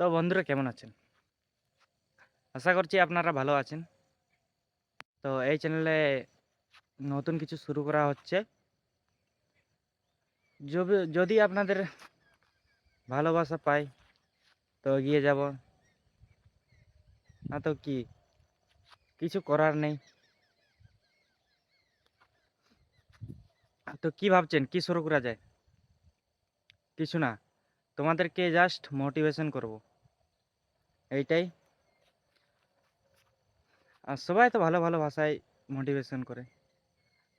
তো বন্ধুরা, কেমন আছেন? আশা করছি আপনারা ভালো আছেন। তো এই চ্যানেলে নতুন কিছু শুরু করা হচ্ছে। যদি আপনাদের ভালোবাসা পাই, তো এগিয়ে যাব। না তো কি? কিছু করার নেই। তো কি ভাবছেন? কি শুরু করা যায়? কিছু না। তোমাদেরকে জাস্ট মোটিভেশন করব। এইটাই। আর সবাই তো ভালো ভালো ভাষায় মোটিভেশন করে।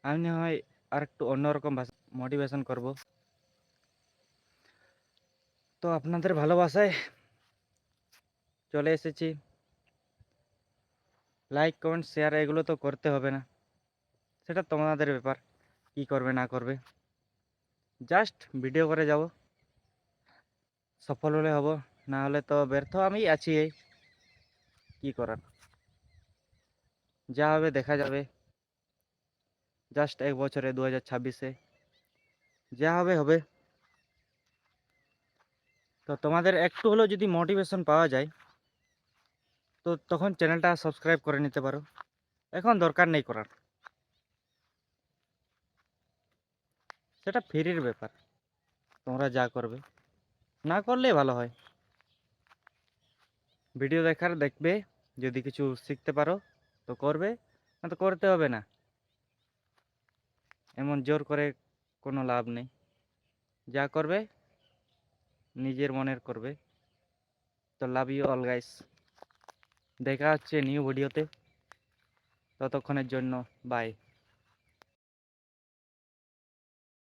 আমি না হয় আর একটু অন্যরকম ভাষা মোটিভেশন করব। তো আপনাদের ভালোবাসায় চলে এসেছি। লাইক কমেন্ট শেয়ার এগুলো তো করতে হবে না। সেটা তোমাদের ব্যাপার। কি করবে, না করবে। জাস্ট ভিডিও করে যাব। সফল হলে হব, না হলে তো ব্যর্থ আমি আছি এই। কি করার? যা হবে দেখা যাবে। জাস্ট এক বছরে দু হাজার ছাব্বিশে। যা হবে হবে। তো তোমাদের একটু হলেও যদি মোটিভেশন পাওয়া যায়, তো তখন চ্যানেলটা সাবস্ক্রাইব করে নিতে পারো। এখন দরকার নেই করার। সেটা ফ্রির ব্যাপার। তোমরা যা করবে। না করলে ভালো হয়। ভিডিও দেখার দেখবে, যদি কিছু শিখতে পারো, তো করবে, না তো করতে হবে না। এমন জোর করে কোনো লাভ নেই। যা করবে, নিজের মনের করবে। তো লাভ ইউ অল গাইস দেখা হচ্ছে নিউ ভিডিওতে ততক্ষণের জন্য বাই